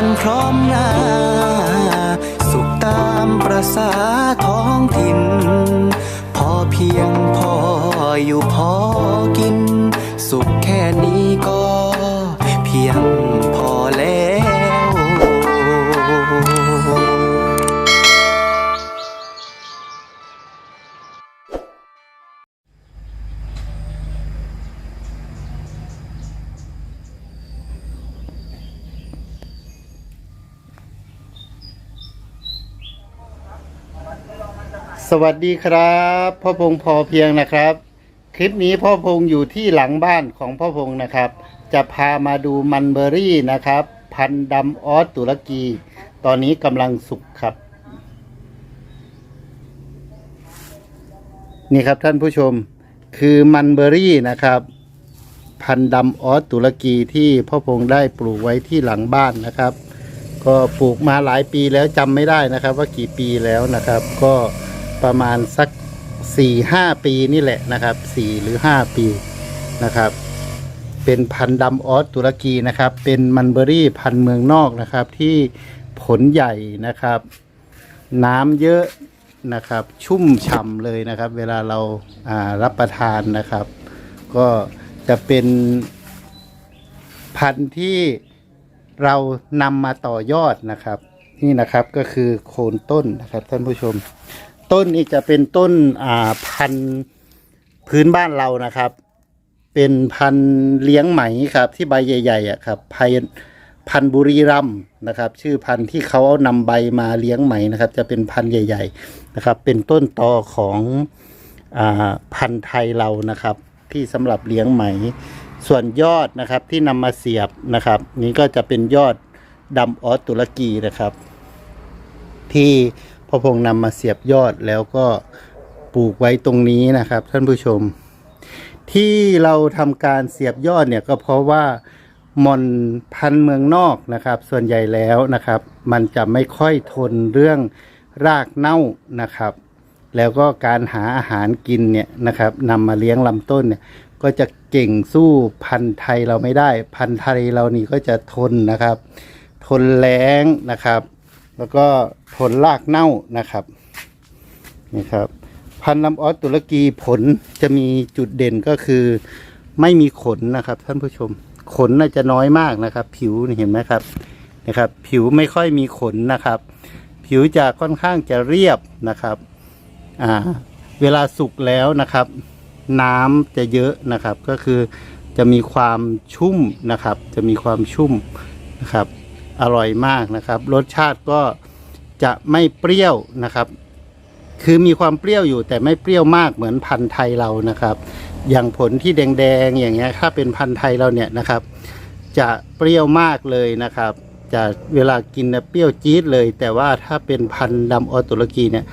กันพร้อมหน้า สุขตามประสาท้องถิ่น พอเพียงพออยู่พอกิน สุขแค่นี้ก็ สวัสดีครับพ่อพงพอเพียงนะครับ คลิปนี้พ่อพงอยู่ที่หลังบ้านของพ่อพงนะครับ จะพามาดูมันเบอรี่นะครับ พันธุ์ดำออสตุรกี ตอนนี้กำลังสุกครับ นี่ครับท่านผู้ชมคือมันเบอรี่นะครับ พันธุ์ดำออสตุรกีที่พ่อพงได้ปลูกไว้ที่หลังบ้านนะครับ ก็ปลูกมาหลายปีแล้วจำไม่ได้นะครับ ว่ากี่ปีแล้วนะครับ ก็ ประมาณสักสี่ห้าปีนี่แหละนะครับสี่หรือห้าปีนะครับ เป็นพันธุ์ดำออสตุรกีนะครับ เป็นมันเบอรี่พันธุ์เมืองนอกนะครับ ที่ผลใหญ่นะครับ น้ำเยอะนะครับ ชุ่มฉ่ำเลยนะครับ เวลาเราารับประทานนะครับ ก็จะเป็นพันธุ์ที่เรานำมาต่อยอดนะครับ นี่นะครับก็คือโคนต้นนะครับท่านผู้ชม ต้นนี้จะเป็นต้นอ่าพันธุ์พื้นบ้านเรานะครับ เป็นพันธุ์เลี้ยงไหมครับ ที่ใบใหญ่ๆอะครับพันพันธุ์บุรีรัมย์นะครับ ชื่อพันธุ์ที่เขาเอานำใบมาเลี้ยงไหมนะครับ จะเป็นพันธุ์ใหญ่ ๆนะครับ เป็นต้นตอของอ่าพันธุ์ไทยเรานะครับ ที่สำหรับเลี้ยงไหม ส่วนยอดนะครับที่นำมาเสียบนะครับ นี้ก็จะเป็นยอดดำออสตุรกีนะครับ ที่ พ่อพงนำมาเสียบยอดแล้วก็ปลูกไว้ตรงนี้นะครับ ท่านผู้ชม ที่เราทำการเสียบยอดเนี่ยก็เพราะว่ามอนพันธ์เมืองนอกนะครับ ส่วนใหญ่แล้วนะครับ มันจะไม่ค่อยทนเรื่องรากเน่านะครับ แล้วก็การหาอาหารกินเนี่ยนะครับนำมาเลี้ยงลำต้นเนี่ยก็จะเก่งสู้พันธุ์ไทยเราไม่ได้ พันธุ์ไทยเรานี่ก็จะทนนะครับ ทนแล้งนะครับ แล้วก็ทนรากเน่านะครับนี่ครับ พันลำออสตุรกีผลจะมีจุดเด่นก็คือ ไม่มีขนนะครับ ท่านผู้ชม ขนน่าจะน้อยมากนะครับ ผิวเห็นไหมครับนะครับ ผิวไม่ค่อยมีขนนะครับ ผิวจะค่อนข้างจะเรียบนะครับอ่าเวลาสุกแล้วนะครับ น้ำจะเยอะนะครับก็คือจะมีความชุ่มนะครับ จะมีความชุ่มนะครับ อร่อยมากนะครับ รสชาติก็จะไม่เปรี้ยวนะครับ คือมีความเปรี้ยวอยู่แต่ไม่เปรี้ยวมากเหมือนพันธุ์ไทยเรานะครับ อย่างผลที่แดงๆอย่างเงี้ยถ้าเป็นพันธุ์ไทยเราเนี่ยนะครับ จะเปรี้ยวมากเลยนะครับ จะเวลากินนะเปรี้ยวจี๊ดเลย แต่ว่าถ้าเป็นพันธุ์ดำออตุรกีเนี่ย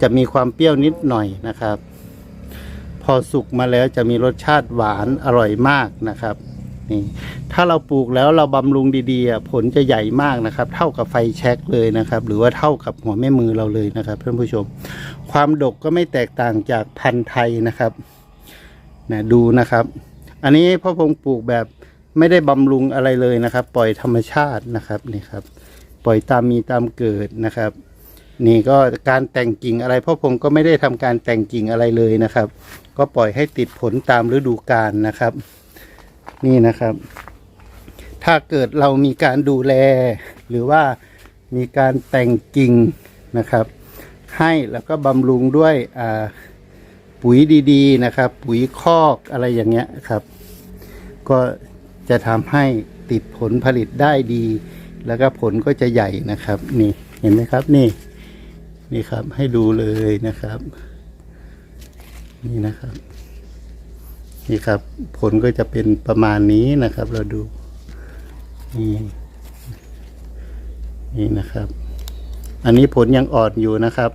จะมีความเปรี้ยวนิดหน่อยนะครับ พอสุกมาแล้วจะมีรสชาติหวานอร่อยมากนะครับ นี่ถ้าเราปลูกแล้วเราบำรุงดีๆผลจะใหญ่มากนะครับ เท่ากับไฟแช็กเลยนะครับ หรือว่าเท่ากับหัวแม่มือเราเลยนะครับท่านผู้ชม ความดกก็ไม่แตกต่างจากพันธุ์ไทยนะครับนะดูนะครับ อันนี้พ่อพงปลูกแบบไม่ได้บำรุงอะไรเลยนะครับ ปล่อยธรรมชาตินะครับนี่ครับ ปล่อยตามมีตามเกิดนะครับนี่ก็การแต่งกิ่งอะไรพ่อพงก็ไม่ได้ทำการแต่งกิ่งอะไรเลยนะครับ ก็ปล่อยให้ติดผลตามฤดูกาลนะครับ นี่นะครับ ถ้าเกิดเรามีการดูแล หรือว่ามีการแต่งกิ่งนะครับ ให้แล้วก็บำรุงด้วยปุ๋ยดีๆนะครับ ปุ๋ยคอกอะไรอย่างเงี้ยครับ ก็จะทำให้ติดผลผลิตได้ดี แล้วก็ผลก็จะใหญ่นะครับ นี่เห็นไหมครับนี่ นี่ครับให้ดูเลยนะครับ นี่นะครับ นี่ครับ ผลก็จะเป็นประมาณนี้นะครับ เราดู นี่นี่นะครับ อันนี้ผลยังอ่อนอยู่นะครับ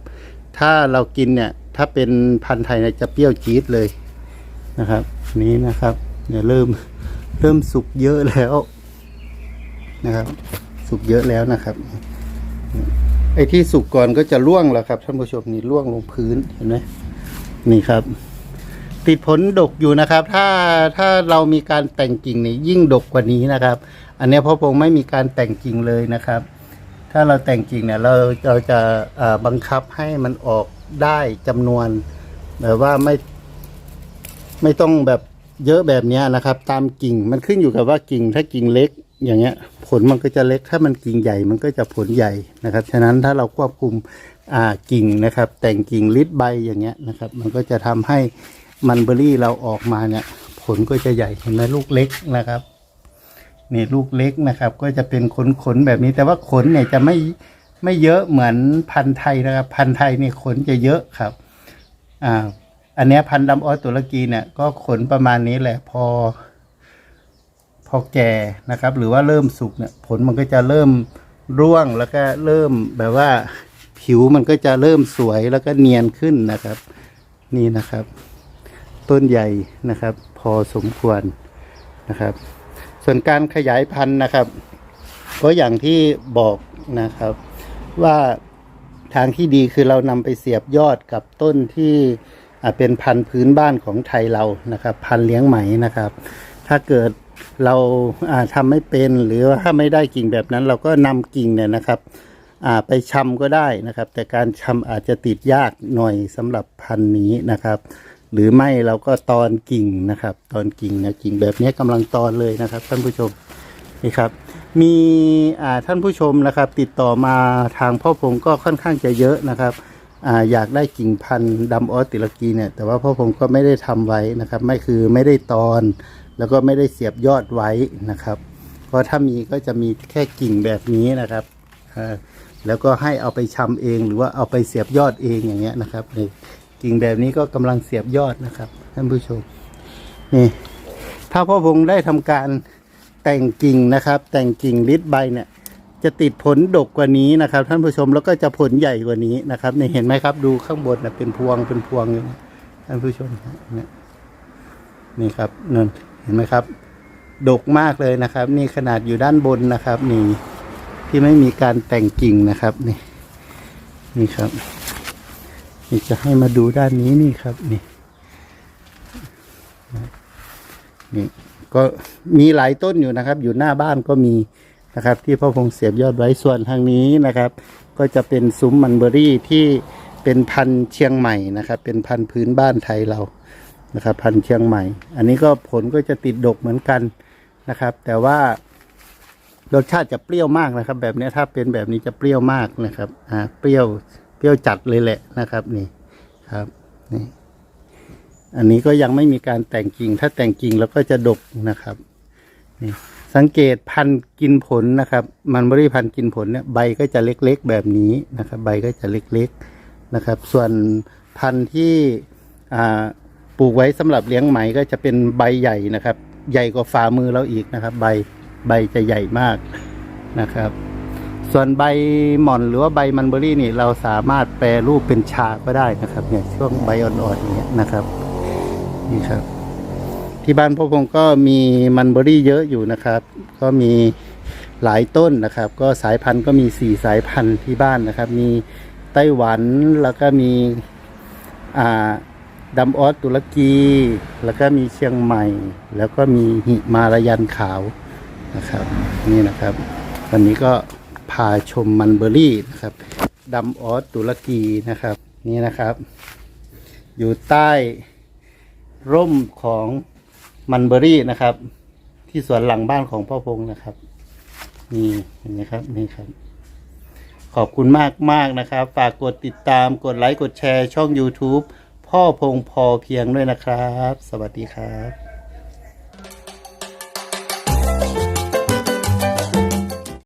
ถ้าเรากินเนี่ย ถ้าเป็นพันธุ์ไทยเนี่ยจะเปรี้ยวจี๊ดเลยนะครับ นี้นะครับเนี่ยเริ่มเริ่มสุกเยอะแล้วนะครับ สุกเยอะแล้วนะครับ ไอ้ที่สุกก่อนก็จะร่วงแล้วครับท่านผู้ชมนี่ร่วงลงพื้นเห็นไหมนี่ครับ ติดผลดกอยู่นะครับ ถ้าถ้าเรามีการแต่งกิ่งนี่ยิ่งดกกว่านี้นะครับ อันนี้พ่อพงไม่มีการแต่งกิ่งเลยนะครับ ถ้าเราแต่งกิ่งเนี่ยเราเราจะบังคับให้มันออกได้จำนวนแบบว่าไม่ ไม่ต้องแบบเยอะแบบนี้นะครับ ตามกิ่งมันขึ้นอยู่กับว่ากิ่งถ้ากิ่งเล็กอย่างเงี้ย ผลมันก็จะเล็กถ้ามันกิ่งใหญ่มันก็จะผลใหญ่นะครับ ฉะนั้นถ้าเราควบคุมกิ่งนะครับ แต่งกิ่งลิดใบอย่างเงี้ยนะครับ มันก็จะทำให้ มันเบอรี่เราออกมาเนี่ยผลก็จะใหญ่เห็นไหมลูกเล็กนะครับนี่ลูกเล็กนะครับ ก็จะเป็นขนขนแบบนี้ แต่ว่าขนเนี่ยจะไม่ไม่เยอะเหมือนพันธุ์ไทยนะครับ พันธุ์ไทยนี่ขนจะเยอะครับอ่าอันนี้พันธุ์ดำออสตุรกีเนี่ยก็ขนประมาณนี้แหละพอ พอแก่นะครับ หรือว่าเริ่มสุกเนี่ยผลมันก็จะเริ่มร่วงแล้วก็เริ่มแบบว่าผิวมันก็จะเริ่มสวยแล้วก็เนียนขึ้นนะครับ นี่นะครับ ต้นใหญ่นะครับ พอสมควรนะครับ ส่วนการขยายพันธุ์นะครับ ก็อย่างที่บอกนะครับ ว่าทางที่ดีคือเรานำไปเสียบยอดกับต้นที่เป็นพันธุ์พื้นบ้านของไทยเรานะครับ พันธุ์เลี้ยงไหมนะครับ ถ้าเกิดเราอ่าทำไม่เป็นหรือว่าถ้าไม่ได้กิ่งแบบนั้น เราก็นำกิ่งเนี่ยนะครับไปชำก็ได้นะครับ แต่การชำอาจจะติดยากหน่อยสำหรับพันธุ์นี้นะครับ หรือไม่เราก็ตอนกิ่งนะครับ ตอนกิ่งนะกิ่งแบบนี้กำลังตอนเลยนะครับ ท่านผู้ชมนี่ครับ มีท่านผู้ชมนะครับ ติดต่อมาทางพ่อพงก็ค่อนข้างจะเยอะนะครับออยากได้กิ่งพันธุ์ดำออสติลกีเนี่ยแต่ว่าพ่อพงก็ไม่ได้ทำไว้นะครับ ไม่คือไม่ได้ตอน แล้วก็ไม่ได้เสียบยอดไว้นะครับ เพราะถ้ามีก็จะมีแค่กิ่งแบบนี้นะครับแล้วก็ให้เอาไปชำเองหรือว่าเอาไปเสียบยอดเองอย่างเงี้ยนะครับ กิ่งแบบนี้ก็กำลังเสียบยอดนะครับท่านผู้ชมนี่ ถ้าพ่อพงได้ทำการแต่งกิ่งนะครับ แต่งกิ่งลิดใบเนี่ย จะติดผลดกกว่านี้นะครับ ท่านผู้ชมแล้วก็จะผลใหญ่กว่านี้นะครับนี่เห็นไหมครับดูข้างบนนะเป็นพวงเป็นพวงอยู่ท่านผู้ชมเนี่ยนี่ครับนั่นเห็นไหมครับ ดกมากเลยนะครับ นี่ขนาดอยู่ด้านบนนะครับ นี่ที่ไม่มีการแต่งกิ่งนะครับ นี่นี่ครับ นี่จะให้มาดูด้านนี้นี่ครับนี่นี่ก็มีหลายต้นอยู่นะครับ อยู่หน้าบ้านก็มีนะครับ ที่พ่อพงเสียบยอดไว้ส่วนทางนี้นะครับ ก็จะเป็นซุ้มมันเบอรี่ที่เป็นพันธุ์เชียงใหม่นะครับ เป็นพันธุ์พื้นบ้านไทยเรานะครับ พันธุ์เชียงใหม่ อันนี้ก็ผลก็จะติดดกเหมือนกันนะครับ แต่ว่ารสชาติจะเปรี้ยวมากนะครับ แบบนี้ถ้าเป็นแบบนี้จะเปรี้ยวมากนะครับอ่าเปรี้ยว รี้ยวจัดเลยแหละนะครับนี่ครับนี่อันนี้ก็ยังไม่มีการแต่งกิ่ง ถ้าแต่งกิ่งแล้วก็จะดกนะครับนี่สังเกตพันธุ์กินผลนะครับ มันบริพันธุ์กินผลเนี่ยใบก็จะเล็กๆแบบนี้นะครับ ใบก็จะเล็กๆนะครับ ส่วนพันธุ์ที่ปลูกไว้สำหรับเลี้ยงไหมก็จะเป็นใบใหญ่นะครับ ใหญ่กว่าฝ่ามือเราอีกนะครับ ใบใบจะใหญ่มากนะครับ ส่วนใบหม่อนหรือว่าใบมันเบอรี่นี่เราสามารถแปรรูปเป็นชาก็ได้นะครับเนี่ยช่วงใบอ่อนๆอย่างเงี้ยนะครับนี่ครับ ที่บ้านพ่อพงก็มีมันเบอรี่เยอะอยู่นะครับ ก็มีหลายต้นนะครับ ก็สายพันธุ์ก็มีสี่สายพันธุ์ที่บ้านนะครับ มีไต้หวันแล้วก็มีอ่าดำออสตุรกี แล้วก็มีเชียงใหม่ แล้วก็มีหิมาลายันขาวนะครับ นี่นะครับ วันนี้ก็ พาชมมันเบอรี่นะครับดำออสตุรกีนะครับนี่นะครับ อยู่ใต้ร่มของมันเบอรี่นะครับ ที่สวนหลังบ้านของพ่อพงนะครับนี่เห็นไหมครับนี่ครับ ขอบคุณมากมากนะครับ ฝากกดติดตามกดไลค์กดแชร์ช่อง YouTube พ่อพงพอเพียงด้วยนะครับ สวัสดีครับ